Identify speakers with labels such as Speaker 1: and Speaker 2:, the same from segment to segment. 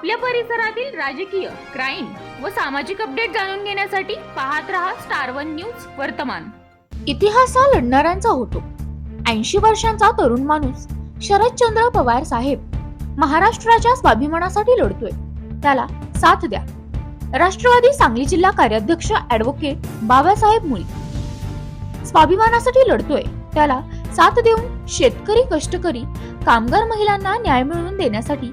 Speaker 1: आपल्या परिसरातील राजकीय क्राईम व सामाजिक अपडेट जाणून घेण्यासाठी पाहत रहा स्टार वन न्यूज वर्तमान.
Speaker 2: इतिहास हा लढणाऱ्यांचा होतो. ऐंशी वर्षांचा तरुण माणूस शरदचंद्र पवार साहेब महाराष्ट्राच्या स्वाभिमानासाठी लढतोय. त्याला साथ द्या. राष्ट्रवादी सांगली जिल्हा कार्याध्यक्ष ऍडव्होकेट बाबासाहेब मुळी स्वाभिमानासाठी लढतोय. त्याला साथ देऊन शेतकरी कष्टकरी कामगार महिलांना न्याय मिळवून देण्यासाठी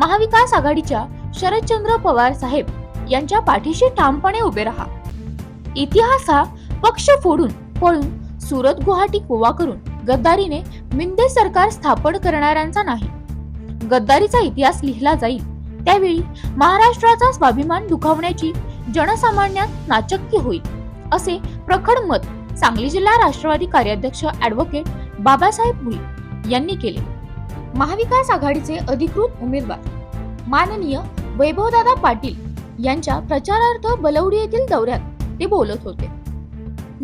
Speaker 2: महाविकास आघाडीच्या शरदचंद्र पवार साहेब यांच्या पाठीशी ठामपणे उभे राहा. इतिहास हा पक्ष फोडून पळून सुरत गुवाहाटी गोवा करून गद्दारीने मिंदे सरकार स्थापन करणाऱ्यांचा नाही. गद्दारीचा इतिहास लिहिला जाईल त्यावेळी महाराष्ट्राचा स्वाभिमान दुखावण्याची जनसामान्यात नाचक्की होईल असे प्रखर मत सांगली जिल्हा राष्ट्रवादी कार्याध्यक्ष ऍडव्होकेट बाबासाहेब भुई यांनी केले. महाविकास आघाडीचे अधिकृत उमेदवार. माननीय वैभवदादा पाटील यांच्या प्रचारार्थ बलवडी येथील दौऱ्यात ते बोलत होते.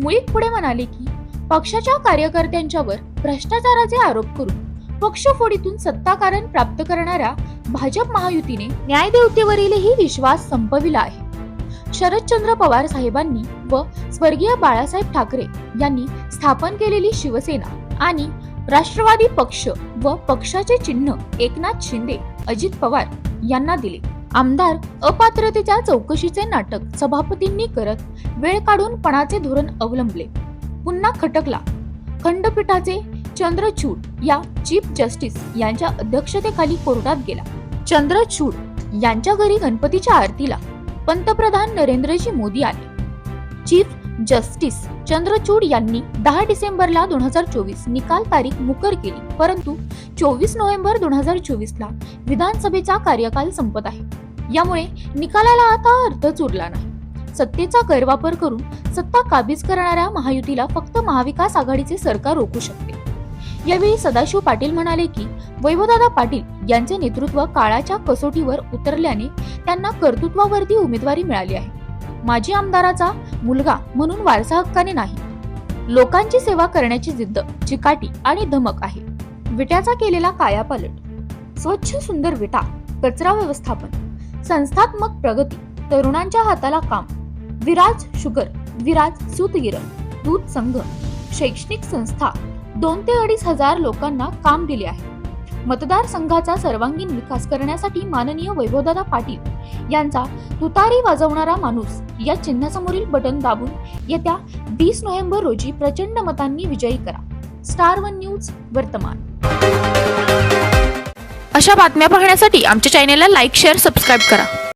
Speaker 2: मुळीक पुढे म्हणाले की पक्षाच्या कार्यकर्त्यांच्यावर भ्रष्टाचाराचे आरोप करून पक्षफोडीतून सत्ताकारण प्राप्त करणाऱ्या भाजप महायुतीने न्यायदेवतेवरीलही विश्वास संपविला आहे. शरदचंद्र पवार साहेबांनी व स्वर्गीय बाळासाहेब ठाकरे यांनी स्थापन केलेली शिवसेना आणि राष्ट्रवादी पक्ष व पक्षाचे चिन्ह एकनाथ शिंदे अजित पवार यांना दिले. आमदार अपात्रतेच्या चौकशीचे नाटक सभापतींनी करत वेळ काढून पणाचे धोरण अवलंबले. पुन्हा खटकला. खंडपीठाचे चंद्रचूड या चीफ जस्टिस यांच्या अध्यक्षतेखाली कोर्टात गेला. चंद्रचूड यांच्या घरी गणपतीच्या आरतीला पंतप्रधान नरेंद्रजी मोदी आले. चीफ जस्टिस चंद्रचूड यांनी दहा डिसेंबरला दोन हजार चोवीस निकाल तारीख मुकर केली. परंतु चोवीस नोव्हेंबर दोन हजार चोवीस ला विधानसभेचा कार्यकाल संपत आहे. यामुळे निकालाला आता अर्थच उरला नाही. सत्तेचा गैरवापर करून सत्ता काबीज करणाऱ्या महायुतीला फक्त महाविकास आघाडीचे सरकार रोखू शकते. यावेळी सदाशिव पाटील म्हणाले की वैभवदादा पाटील यांचे नेतृत्व काळाच्या कसोटीवर उतरल्याने त्यांना कर्तृत्वावरती उमेदवारी मिळाली आहे. माजी आमदाराचा मुलगा म्हणून वारसा हक्काने नाही. लोकांची सेवा करण्याची जिद्द चिकाटी आणि धमक आहे. विट्याचा केलेला कायापालट स्वच्छ सुंदर विटा कचरा व्यवस्थापन संस्थात्मक प्रगती तरुणांच्या हाताला काम विराज शुगर विराज सूतगिरण दूध संघ शैक्षणिक संस्था दोन ते अडीच हजार लोकांना काम दिले आहे. मतदारसंघाचा सर्वांगीण विकास करण्यासाठी माननीय वैभवदादा पाटील यांचा तुतारी वाजवणारा माणूस या चिन्हासमोरील बटन दाबून येत्या वीस नोव्हेंबर रोजी प्रचंड मतांनी विजयी करा. स्टार वन न्यूज वर्तमान. अशा बातम्या पाहण्यासाठी आमच्या चॅनेलला लाईक शेअर सबस्क्राईब करा.